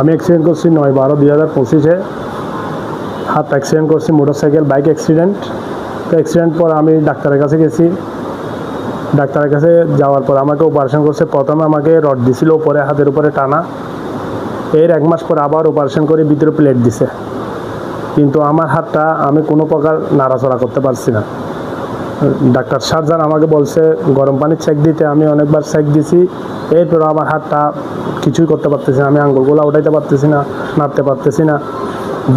আমি অ্যাক্সিডেন্ট করছি নয় বারো দুই হাজার পঁচিশে। হাত অ্যাক্সিডেন্ট করছি মোটরসাইকেল বাইক অ্যাক্সিডেন্ট তো অ্যাক্সিডেন্ট পর আমি ডাক্তারের কাছে গেছি। ডাক্তারের কাছে যাওয়ার পর আমাকে অপারেশন করছে। প্রথমে আমাকে রড দিছিল উপরে, হাতের উপরে টানা। এর এক মাস পর আবার অপারেশন করে ভিতরে প্লেট দিছে। কিন্তু আমার হাতটা আমি কোনো প্রকার নাড়াচড়া করতে পারছি না। ডাক্তার সার্জান আমাকে বলছে, গরম পানির চেক দিতে, আমি অনেকবার চেক দিছি। এরপর আমার হাতটা কিছুই করতে পারতেছি না, আমি আঙ্গুলগুলো উঠাইতে পারতেছি না, নাড়তে পারতেছি না।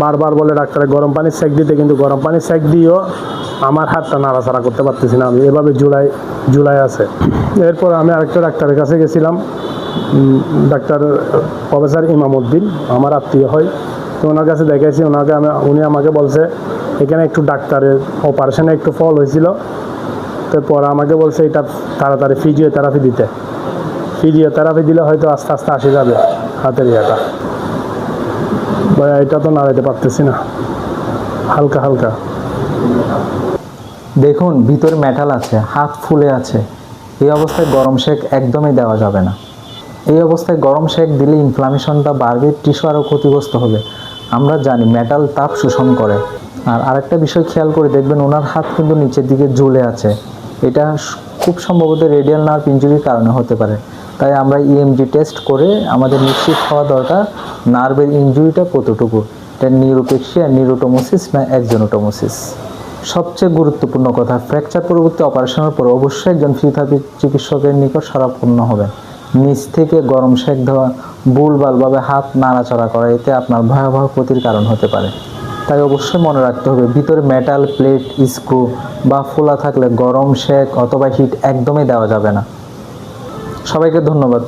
বারবার বলে, ডাক্তারে, গরম পানির চেক দিতে, কিন্তু গরম পানির চেক দিয়েও আমার হাতটা নাড়াচাড়া করতে পারতেছি না আমি। এভাবে জুলাই জুলাই আছে। এরপর আমি আরেকটা ডাক্তারের কাছে গেছিলাম। ডাক্তার প্রফেসর ইমামউদ্দিন, আমার আত্মীয় হয়। তো ওনার কাছে দেখেছি ওনাকে আমি, উনি আমাকে বলছে, এখানে একটু ডাক্তারের অপারেশনে একটু ফল হয়েছিল, তো পরে আমাকে বলছে, এটা তাড়াতাড়ি ফিজিওথেরাপি দিতে। ফিজিওথেরাপি দিলে হয়তো আস্তে আস্তে আসে যাবে হাতের ইয়েটা। ভাই এটা তো নাড়াইতে পারতেছি না। হালকা হালকা। দেখুন, ভিতরে মেটাল আছে, হাত ফুলে আছে। এই অবস্থায় গরম শেক একদমই দেওয়া যাবে না। এই অবস্থায় গরম শেক দিলে ইনফ্লামেশনটা বাড়বে টিস্যু আরও ক্ষতিগ্রস্ত হবে। আমরা জানি মেটাল তাপ শোষণ করে। আর আরেকটা বিষয় খেয়াল করে দেখবেন ওনার হাত কিন্তু নিচের দিকে ঝুলে আছে। এটা খুব সম্ভবত রেডিয়াল নার্ভ ইঞ্জুরির কারণে হতে পারে। তাই আমরা ইএমজি টেস্ট করে আমাদের নিশ্চিত হওয়া দরকার নার্ভের ইঞ্জুরিটা কতটুকু। এটা নিউরোপেক্সিয়া নিউরোটোমোসিস না একজনোটোমোসিস সবচেয়ে গুরুত্বপূর্ণ কথা ফ্র্যাকচার পরবর্তী অপারেশনের পর অবশ্যই একজন ফিজিওথেরাপি চিকিৎসকের নিকট শরাবপূর্ণ হবেন। নিচ থেকে গরম সেক দেওয়া ভুলভালভাবে হাত নাড়াচড়া করা, এতে আপনার ভয়াবহ ক্ষতির কারণ হতে পারে। তাই অবশ্যই মনে রাখতে হবে, ভিতরে মেটাল প্লেট স্ক্রু বা ফোলা থাকলে গরম শেক অথবা হিট একদমই দেওয়া যাবে না। সবাইকে ধন্যবাদ।